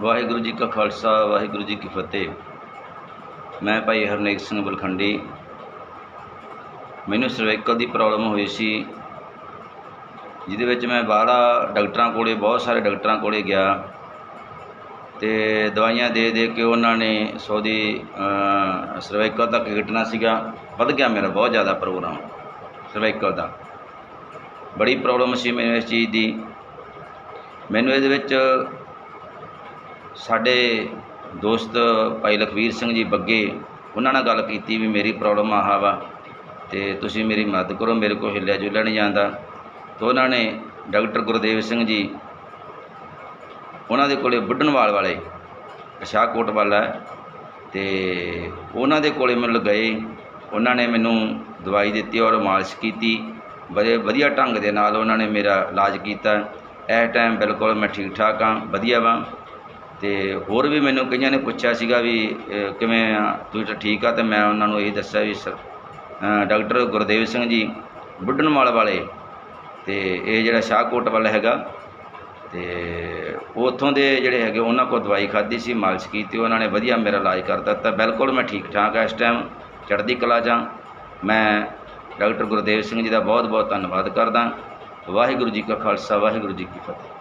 ਵਾਹਿਗੁਰੂ ਜੀ ਕਾ ਖਾਲਸਾ, ਵਾਹਿਗੁਰੂ ਜੀ ਕੀ ਫਤਿਹ। ਮੈਂ ਭਾਈ ਹਰਨੇਕ ਸਿੰਘ ਬਲਖੰਡੀ। ਮੈਨੂੰ ਸਰਵਾਈਕਲ ਦੀ ਪ੍ਰੋਬਲਮ ਹੋਈ ਸੀ, ਜਿਹਦੇ ਵਿੱਚ ਮੈਂ ਬਾਹਲਾ ਡਾਕਟਰਾਂ ਕੋਲੇ, ਬਹੁਤ ਸਾਰੇ ਡਾਕਟਰਾਂ ਕੋਲੇ ਗਿਆ ਤੇ ਦਵਾਈਆਂ ਦੇ ਦੇ ਕੇ ਉਹਨਾਂ ਨੇ ਸੌਦੀ ਸਰਵਾਈਕਲ ਤੱਕ ਘਟਣਾ ਸੀਗਾ। ਵੱਧ ਗਿਆ ਮੇਰਾ ਬਹੁਤ ਜ਼ਿਆਦਾ ਪ੍ਰੋਗਰਾਮ, ਸਰਵਾਈਕਲ ਦਾ। ਬੜੀ ਪ੍ਰੋਬਲਮ ਸੀ ਮੈਨੂੰ ਇਸ ਚੀਜ਼ ਦੀ। ਮੈਨੂੰ ਇਹਦੇ ਵਿੱਚ ਸਾਡੇ ਦੋਸਤ ਭਾਈ ਲਖਵੀਰ ਸਿੰਘ ਜੀ ਬੱਗੇ, ਉਹਨਾਂ ਨਾਲ ਗੱਲ ਕੀਤੀ ਵੀ ਮੇਰੀ ਪ੍ਰੋਬਲਮ ਆਹ ਵਾ ਤੇ ਤੁਸੀਂ ਮੇਰੀ ਮਦਦ ਕਰੋ, ਮੇਰੇ ਕੋਲ ਹਿੱਲਿਆ ਜੁਲਿਆ ਨਹੀਂ ਜਾਂਦਾ। ਤਾਂ ਉਹਨਾਂ ਨੇ ਡਾਕਟਰ ਗੁਰਦੇਵ ਸਿੰਘ ਜੀ, ਉਹਨਾਂ ਦੇ ਕੋਲੇ ਬੁੱਢਣਵਾਲ ਵਾਲੇ ਸ਼ਾਹਕੋਟ ਵਾਲਾ ਹੈ ਤੇ ਉਹਨਾਂ ਦੇ ਕੋਲੇ ਮੈਨੂੰ ਗਏ। ਉਹਨਾਂ ਨੇ ਮੈਨੂੰ ਦਵਾਈ ਦਿੱਤੀ ਔਰ ਮਾਲਿਸ਼ ਕੀਤੀ। ਬੜੇ ਵਧੀਆ ਢੰਗ ਦੇ ਨਾਲ ਉਹਨਾਂ ਨੇ ਮੇਰਾ ਇਲਾਜ ਕੀਤਾ। ਇਸ ਟਾਈਮ ਬਿਲਕੁਲ ਮੈਂ ਠੀਕ ਠਾਕ ਹਾਂ, ਵਧੀਆ ਵਾਂ। ਅਤੇ ਹੋਰ ਵੀ ਮੈਨੂੰ ਕਈਆਂ ਨੇ ਪੁੱਛਿਆ ਸੀਗਾ ਵੀ ਕਿਵੇਂ ਆ? ਤੂੰ ਤਾਂ ਠੀਕ ਆ ਅਤੇ ਮੈਂ ਉਹਨਾਂ ਨੂੰ ਇਹ ਦੱਸਿਆ ਵੀ ਸਰ ਡਾਕਟਰ ਗੁਰਦੇਵ ਸਿੰਘ ਜੀ ਬੁੱਢਣਵਾਲ ਵਾਲੇ ਅਤੇ ਇਹ ਜਿਹੜਾ ਸ਼ਾਹਕੋਟ ਵਾਲਾ ਹੈਗਾ ਅਤੇ ਉੱਥੋਂ ਦੇ ਜਿਹੜੇ ਹੈਗੇ ਉਹਨਾਂ ਕੋਲ ਦਵਾਈ ਖਾਧੀ ਸੀ, ਮਾਲਿਸ਼ ਕੀਤੀ, ਉਹਨਾਂ ਨੇ ਵਧੀਆ ਮੇਰਾ ਇਲਾਜ ਕਰ ਦਿੱਤਾ। ਬਿਲਕੁਲ ਮੈਂ ਠੀਕ ਠਾਕ ਹਾਂ ਇਸ ਟਾਈਮ, ਚੜ੍ਹਦੀ ਕਲਾ ਜਾਂ ਮੈਂ ਡਾਕਟਰ ਗੁਰਦੇਵ ਸਿੰਘ ਜੀ ਦਾ ਬਹੁਤ ਬਹੁਤ ਧੰਨਵਾਦ ਕਰਦਾ। ਵਾਹਿਗੁਰੂ ਜੀ ਕਾ ਖਾਲਸਾ, ਵਾਹਿਗੁਰੂ ਜੀ ਕੀ ਫਤਿਹ।